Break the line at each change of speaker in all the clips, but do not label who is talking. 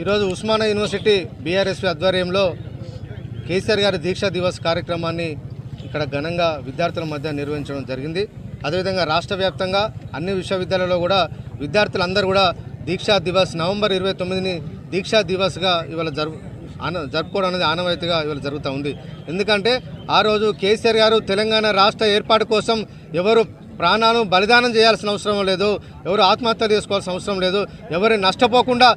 ఈరోజు Osmania university BRSP ఆధ్వర్యంలో కేసీఆర్ గారి దీక్షా దివస్ కార్యక్రమాన్ని ఇక్కడ ఘనంగా విద్యార్థుల మధ్య నిర్వహించడం జరిగింది. అదేవిధంగా రాష్ట్ర వ్యాప్తంగా అన్ని విశ్వవిద్యాలయాల్లో కూడా విద్యార్థులందరూ కూడా దీక్షా దివస్ నవంబర్ ఇరవై తొమ్మిదిని దీక్షా దివస్గా ఇవాళ జరుపు ఆన జరుపుకోవడం అనేది ఆనవాయితీగా ఇవాళ జరుగుతూ ఉంది. ఎందుకంటే ఆ రోజు కేసీఆర్ గారు తెలంగాణ రాష్ట్ర ఏర్పాటు కోసం ఎవరు ప్రాణాలు బలిదానం చేయాల్సిన అవసరం లేదు. ఎవరు ఆత్మహత్య చేసుకోవాల్సిన అవసరం లేదు. ఎవరు నష్టపోకుండా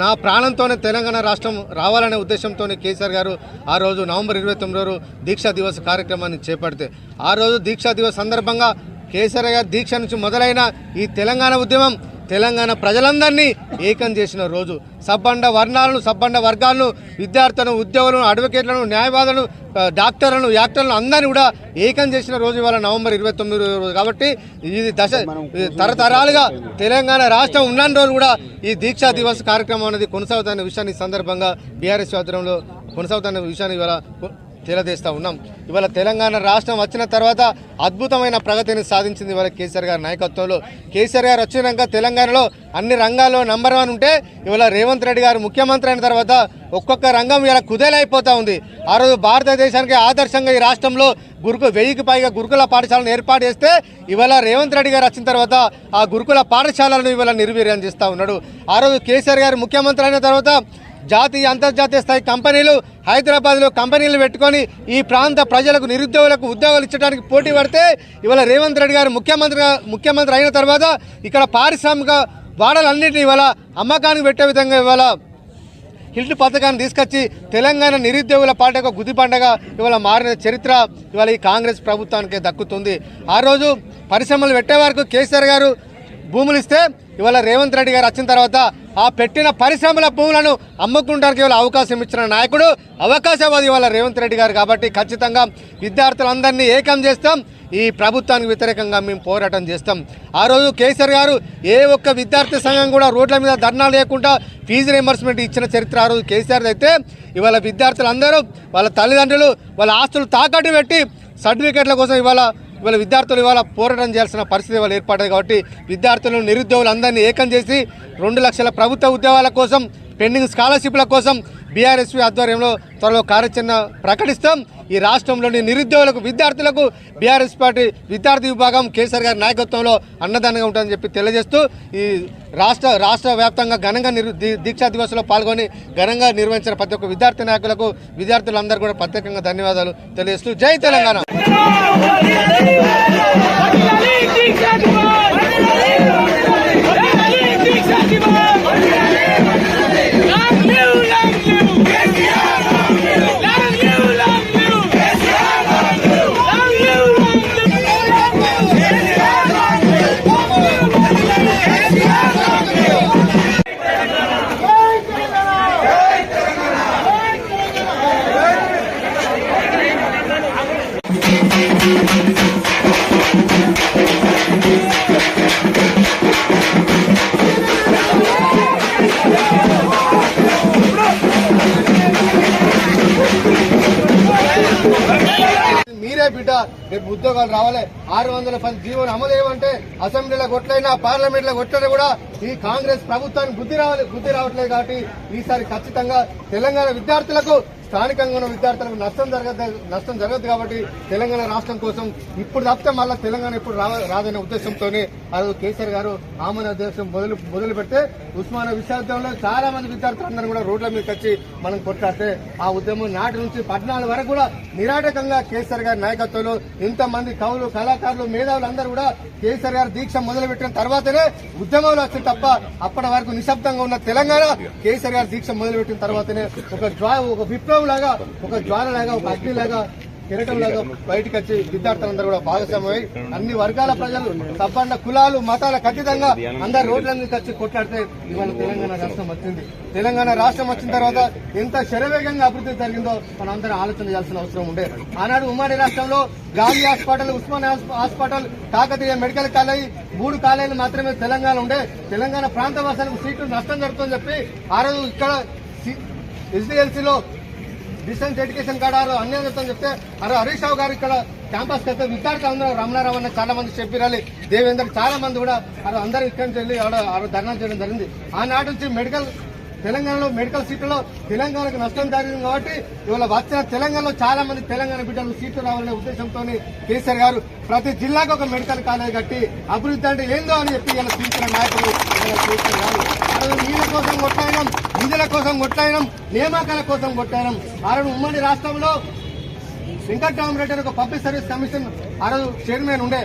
నా ప్రాణంతోనే తెలంగాణ రాష్ట్రం రావాలనే ఉద్దేశంతో కేసీఆర్ గారు ఆ రోజు నవంబర్ ఇరవై తొమ్మిది రోజు దీక్షా దివస్ కార్యక్రమాన్ని చేపడితే. ఆ రోజు దీక్షా దివస్ సందర్భంగా కేసీఆర్ గారి దీక్ష నుంచి మొదలైన ఈ తెలంగాణ ఉద్యమం తెలంగాణ ప్రజలందరినీ ఏకం చేసిన రోజు. సబ్బండ వర్ణాలను సబ్బండ వర్గాలను విద్యార్థులను ఉద్యోగులను అడ్వకేట్లను న్యాయవాదులను డాక్టర్లను యాక్టర్లను అందరినీ కూడా ఏకం చేసిన రోజు ఇవాళ నవంబర్ ఇరవై తొమ్మిది రోజు. కాబట్టి ఇది దశ తరతరాలుగా తెలంగాణ రాష్ట్రం ఉన్న రోజు కూడా ఈ దీక్షా దివస్ కార్యక్రమం అనేది కొనసాగుతున్న విషయాన్ని సందర్భంగా బీఆర్ఎస్ ఆధ్వర్యంలో కొనసాగుతున్న విషయాన్ని ఇవాళ కొ- ఉన్నాం. ఇవాళ తెలంగాణ రాష్ట్రం వచ్చిన తర్వాత అద్భుతమైన ప్రగతిని సాధించింది ఇవాళ కేసీఆర్ గారి నాయకత్వంలో. కేసీఆర్ గారు వచ్చినాక తెలంగాణలో అన్ని రంగాల్లో నంబర్ వన్ ఉంటే ఇవాళ రేవంత్ రెడ్డి గారు ముఖ్యమంత్రి అయిన తర్వాత ఒక్కొక్క రంగం ఇలా కుదేలైపోతూ ఉంది. ఆ రోజు భారతదేశానికి ఆదర్శంగా ఈ రాష్ట్రంలో గురుకు వెయ్యికి పైగా గురుకుల పాఠశాలను ఏర్పాటు చేస్తే ఇవాళ రేవంత్ రెడ్డి గారు వచ్చిన తర్వాత ఆ గురుకుల పాఠశాలను ఇవాళ నిర్వీర్యం చేస్తూ ఉన్నాడు. ఆ రోజు కేసీఆర్ గారు ముఖ్యమంత్రి అయిన తర్వాత జాతీయ అంతర్జాతీయ స్థాయి కంపెనీలు హైదరాబాద్లో కంపెనీలు పెట్టుకొని ఈ ప్రాంత ప్రజలకు నిరుద్యోగులకు ఉద్యోగాలు ఇచ్చడానికి పోటీ పడితే ఇవాళ రేవంత్ రెడ్డి గారు ముఖ్యమంత్రిగా ముఖ్యమంత్రి అయిన తర్వాత ఇక్కడ పారిశ్రామిక వాడలన్నింటినీ ఇవాళ అమ్మకానికి పెట్టే విధంగా ఇవాళ హిల్ట్ పథకాన్ని తీసుకొచ్చి తెలంగాణ నిరుద్యోగుల పాటకు గుది పండగ ఇవాళ మారిన చరిత్ర ఇవాళ ఈ కాంగ్రెస్ ప్రభుత్వానికి దక్కుతుంది. ఆ రోజు పరిశ్రమలు పెట్టే వరకు కేసీఆర్ గారు భూములు ఇస్తే ఇవాళ రేవంత్ రెడ్డి గారు వచ్చిన తర్వాత ఆ పెట్టిన పరిశ్రమల భూములను అమ్ముకుంటానికి ఇవాళ అవకాశం ఇచ్చిన నాయకుడు అవకాశవాది ఇవాళ రేవంత్ రెడ్డి గారు కాబట్టి ఖచ్చితంగా విద్యార్థులందరినీ ఏకం చేస్తాం. ఈ ప్రభుత్వానికి వ్యతిరేకంగా మేము పోరాటం చేస్తాం. ఆ రోజు కేసీఆర్ గారు ఏ ఒక్క విద్యార్థి సంఘం కూడా రోడ్ల మీద ధర్నాలు లేకుండా ఫీజు రియంబర్స్మెంట్ ఇచ్చిన చరిత్ర ఆ రోజు కేసీఆర్ అయితే ఇవాళ విద్యార్థులందరూ వాళ్ళ తల్లిదండ్రులు వాళ్ళ ఆస్తులు తాకట్టు పెట్టి సర్టిఫికేట్ల కోసం ఇవాళ ఇవాళ విద్యార్థులు ఇవాళ పోరాటం చేయాల్సిన పరిస్థితి ఇవాళ ఏర్పడింది కాబట్టి విద్యార్థులను నిరుద్యోగులు అందరినీ ఏకం చేసి రెండు లక్షల ప్రభుత్వ ఉద్యోగాల కోసం పెండింగ్ స్కాలర్షిప్ల కోసం బీఆర్ఎస్పీ ఆధ్వర్యంలో త్వరలో కార్యాచరణ ప్రకటిస్తాం. ఈ రాష్ట్రంలోని నిరుద్యోగులకు విద్యార్థులకు బీఆర్ఎస్ పార్టీ విద్యార్థి విభాగం కేసీఆర్ గారి నాయకత్వంలో అన్నదానంగా ఉంటుందని చెప్పి తెలియజేస్తూ ఈ రాష్ట్ర రాష్ట్ర వ్యాప్తంగా ఘనంగా నిరు దీక్షా దివస్లో పాల్గొని ఘనంగా నిర్వహించిన ప్రతి ఒక్క విద్యార్థి నాయకులకు విద్యార్థులందరూ కూడా ప్రత్యేకంగా ధన్యవాదాలు తెలియజేస్తూ జై తెలంగాణ. రేపు ఉద్యోగాలు రావాలి. ఆరు వందల పది జీవోలు అమలు ఏమంటే అసెంబ్లీలో కొట్లైనా పార్లమెంట్లో కొట్టడం కొట్లైనా కూడా ఈ కాంగ్రెస్ ప్రభుత్వానికి బుద్ధి రావాలి బుద్ధి రావట్లేదు కాబట్టి ఈసారి ఖచ్చితంగా తెలంగాణ విద్యార్థులకు స్థానికంగా ఉన్న విద్యార్థులకు నష్టం జరగదు నష్టం జరగదు కాబట్టి తెలంగాణ రాష్ట్రం కోసం ఇప్పుడు తప్పితే మళ్ళీ తెలంగాణ ఇప్పుడు రావ- రాదనే ఉద్దేశంతోనే ఆ రోజు కేసీఆర్ గారు ఆమన దేశం మొదలు మొదలు పెడితే ఉస్మానియా విశ్వవిద్యాలయంలో చాలా మంది విద్యార్థులందరూ కూడా రోడ్ల మీదకి వచ్చి మనం కొట్లాడితే ఆ ఉద్యమం నాటి నుంచి పద్నాలుగు వరకు కూడా నిరాటకంగా కేసీఆర్ గారి నాయకత్వంలో ఇంతమంది కవులు కళాకారులు మేధావులు అందరూ కూడా కేసీఆర్ గారు దీక్ష మొదలుపెట్టిన తర్వాతనే ఉద్యమంలో వచ్చింది తప్ప అప్పటి వరకు నిశ్శబ్దంగా ఉన్న తెలంగాణ కేసీఆర్ గారు దీక్ష మొదలుపెట్టిన తర్వాతనే ఒక డ్రా ఒక విప్లవం లాగా ఒక జ్వాల లాగా ఒక అగ్ని లాగా కిరటం లాగా బయటకు వచ్చి విద్యార్థులందరూ కూడా భాగస్వామ్యమై అన్ని వర్గాల ప్రజలు తప్పన్న కులాలు మతాల ఖచ్చితంగా అందరు రోడ్ల మీదకి వచ్చి కొట్లాడితే ఇవాళ తెలంగాణ రాష్ట్రం వచ్చింది. తెలంగాణ రాష్ట్రం వచ్చిన తర్వాత ఎంత శరవేగంగా అభివృద్ధి జరిగిందో మనం ఆలోచన చేయాల్సిన అవసరం ఉండే. ఆనాడు ఉమ్మడి రాష్ట్రంలో Gandhi hospital Osman hospital Kakatiya medical college మూడు కాలేజీలు మాత్రమే తెలంగాణ ఉండే. తెలంగాణ ప్రాంత వాసానికి సీట్లు నష్టం జరుగుతుందని చెప్పి ఆ రోజు ఇక్కడ ఎస్డిఎల్సీలో డిస్టెన్స్ ఎడ్యుకేషన్ కాడ అన్ని చెప్తాను చెప్తే అరే హరీష్ రావు గారు ఇక్కడ క్యాంపస్ అయితే విద్యార్థులు అందరూ రమణారావు అన్న చాలా మంది చెప్పిరాలి. దేవేందర్ చాలా మంది కూడా అరే అందరూ ఇక్కడి నుంచి వెళ్ళి ఆడ ఆడ ధర్నా చేయడం జరిగింది. ఆనాటి నుంచి మెడికల్ తెలంగాణలో మెడికల్ సీట్లలో తెలంగాణకు నష్టం జరిగింది కాబట్టి ఇవాళ వచ్చిన తెలంగాణలో చాలా మంది తెలంగాణ బిడ్డలు సీట్లు రావాలనే ఉద్దేశంతో కేసీఆర్ గారు ప్రతి జిల్లాకు ఒక మెడికల్ కాలేజ్ కట్టి అభివృద్ధి అంటే ఏందో అని చెప్పి ఇలా తీసుకున్న నాయకులు కేసీఆర్ గారు. నీళ్ళ కోసం కొట్లాయినాం నిధుల కోసం కొట్లాయినాం నియామకాల కోసం కొట్లాయినాం ఆ ఉమ్మడి రాష్ట్రంలో వెంకట్రామరెడ్డి ఒక పబ్లిక్ సర్వీస్ కమిషన్ ఆ రోజు చైర్మన్ ఉండే.